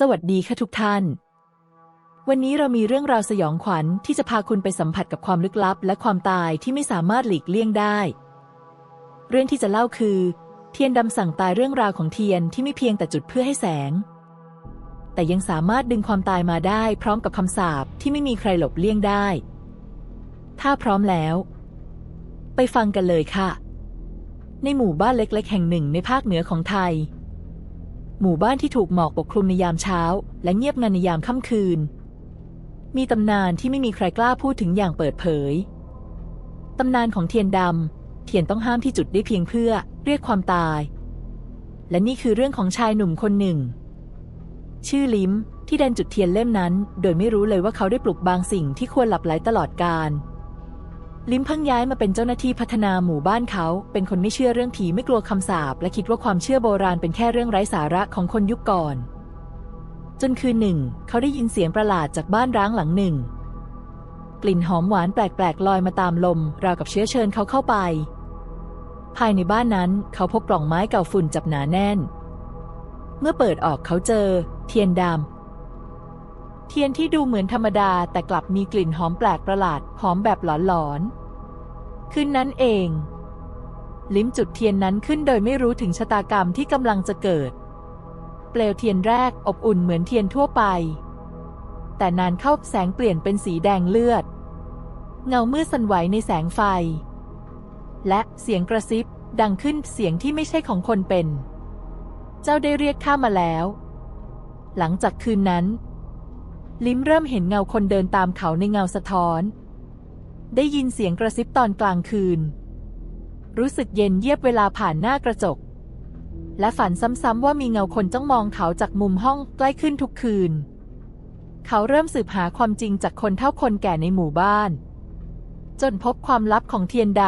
สวัสดีค่ะทุกท่าน วันนี้เรามีเรื่องราวสยองขวัญที่จะพาคุณไปสัมผัสกับความลึกลับ และความตายที่ไม่สามารถหลีกเลี่ยงได้ เรื่องที่จะเล่าคือ เทียนดำสั่งตายเรื่องราวของเทียนที่ไม่เพียงแต่จุดเพื่อให้แสง แต่ยังสามารถดึงความตายมาได้พร้อมกับคำสาปที่ไม่มีใครหลบเลี่ยงได้ ถ้าพร้อมแล้ว ไปฟังกันเลยค่ะ ในหมู่บ้านเล็กๆ แห่งหนึ่งในภาคเหนือของไทย หมู่บ้านที่ถูกหมอกปกคลุมในยามเช้า และเงียบงันในยามค่ำคืน มีตำนานที่ไม่มีใครกล้าพูดถึงอย่างเปิดเผย ตำนานของเทียนดำเทียนต้องห้ามที่จุดได้เพียงเพื่อเรียกความตาย และนี่คือเรื่องของชายหนุ่มคนหนึ่ง ชื่อลิมที่เดินจุดเทียนเล่มนั้น โดยไม่รู้เลยว่าเขาได้ปลุกบางสิ่งที่ควรหลับไหลตลอดกาล ลิมเพิ่งย้ายมาเป็นเจ้าหน้าที่พัฒนาหมู่บ้านเขา เป็นคนไม่เชื่อเรื่องผีไม่กลัวคำสาปและคิดว่าความเชื่อโบราณเป็นแค่เรื่องไร้สาระของคนยุคก่อน จนคืนหนึ่ง เขาได้ยินเสียงประหลาดจากบ้านร้างหลังหนึ่ง กลิ่นหอมหวานแปลกๆลอยมาตามลม ราวกับเชื้อเชิญเขาเข้าไป ภายในบ้านนั้นเขาพบกล่องไม้เก่าฝุ่นจับหนาแน่น เมื่อเปิดออกเขาเจอ เทียนดำ เทียนที่ดูเหมือนธรรมดาแต่กลับมีกลิ่นหอมแปลกประหลาดหอมแบบหลอนๆคืนนั้นเอง ลิ้มจุดเทียนนั้นขึ้นโดยไม่รู้ถึงชะตากรรมที่กำลังจะเกิด เปลวเทียนแรกอบอุ่นเหมือนเทียนทั่วไป แต่นานเข้าแสงเปลี่ยนเป็นสีแดงเลือด เงามืดสั่นไหวในแสงไฟ และเสียงกระซิบดังขึ้นเสียงที่ไม่ใช่ของคนเป็น เจ้าได้เรียกข้ามาแล้ว หลังจากคืนนั้น ลิ้มเริ่มเห็นเงาคนเดินตามเขาในเงาสะท้อน ได้ยินเสียงกระซิบตอนกลางคืน รู้สึกเย็นเยียบเวลาผ่านหน้ากระจก และฝันซ้ำๆว่ามีเงาคนจ้องมองเขาจากมุมห้องใกล้ขึ้นทุกคืน เขาเริ่มสืบหาความจริงจากคนเท่าคนแก่ในหมู่บ้าน จนพบความลับของเทียนด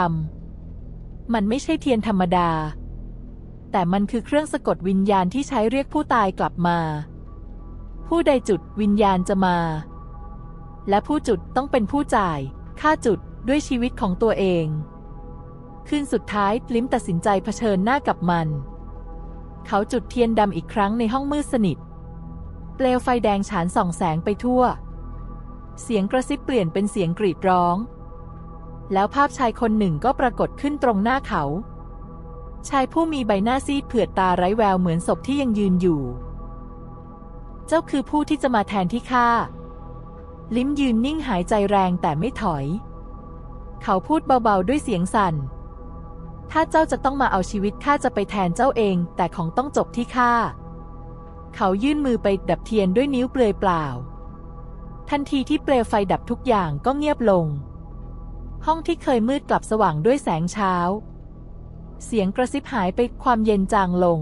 ำ มันไม่ใช่เทียนธรรมดา แต่มันคือเครื่องสะกดวิญญาณที่ใช้เรียกผู้ตายกลับมา ผู้ใดจุดวิญญาณจะมา และผู้จุดต้องเป็นผู้จ่ายค่าจุดด้วยชีวิตของตัวเอง คืนสุดท้ายลิ้มตัดสินใจเผชิญหน้ากับมัน เขาจุดเทียนดำอีกครั้งในห้องมืดสนิท เปลวไฟแดงฉานส่องแสงไปทั่ว เสียงกระซิบเปลี่ยนเป็นเสียงกรีดร้อง แล้วภาพชายคนหนึ่งก็ปรากฏขึ้นตรงหน้าเขา ชายผู้มีใบหน้าซีดเผือดตาไร้แววเหมือนศพที่ยังยืนอยู่ เจ้าคือผู้ที่จะมาแทนที่ข้า ลิ้มยืนนิ่งหายใจแรงแต่ไม่ถอย เขาพูดเบาๆด้วยเสียงสั่น ถ้าเจ้าจะต้องมาเอาชีวิตข้าจะไปแทนเจ้าเอง แต่ของต้องจบที่ข้า เขายื่นมือไปดับเทียนด้วยนิ้วเปลือยเปล่า ทันทีที่เปลวไฟดับทุกอย่างก็เงียบลง ห้องที่เคยมืดกลับสว่างด้วยแสงเช้า เสียงกระซิบหายไปความเย็นจางลง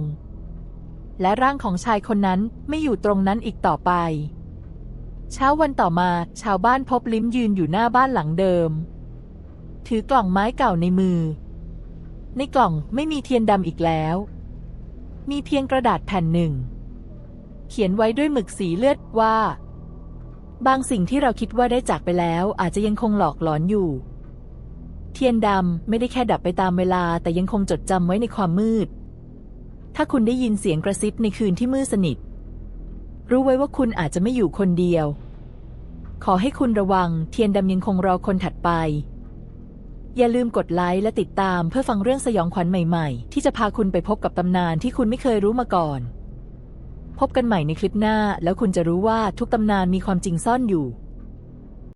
และร่างของชายคนนั้นไม่อยู่ตรงนั้นอีกต่อไป เช้าวันต่อมาชาวบ้านพบลิ้มยืนอยู่หน้าบ้านหลังเดิม ถือกล่องไม้เก่าในมือ ในกล่องไม่มีเทียนดำอีกแล้ว มีเพียงกระดาษแผ่นหนึ่ง เขียนไว้ด้วยหมึกสีเลือดว่า บางสิ่งที่เราคิดว่าได้จากไปแล้วอาจจะยังคงหลอกหลอนอยู่เทียนดำไม่ได้แค่ดับไปตามเวลาแต่ยังคงจดจำไว้ในความมืด ถ้าคุณได้ยินเสียงกระซิบในคืนที่มืดสนิท รู้ไว้ว่าคุณอาจจะไม่อยู่คนเดียว ขอให้คุณระวังเทียนดำยังคงรอคนถัดไป อย่าลืมกดไลค์และติดตามเพื่อฟังเรื่องสยองขวัญใหม่ๆ ที่จะพาคุณไปพบกับตำนานที่คุณไม่เคยรู้มาก่อน พบกันใหม่ในคลิปหน้าแล้วคุณจะรู้ว่าทุกตำนานมีความจริงซ่อนอยู่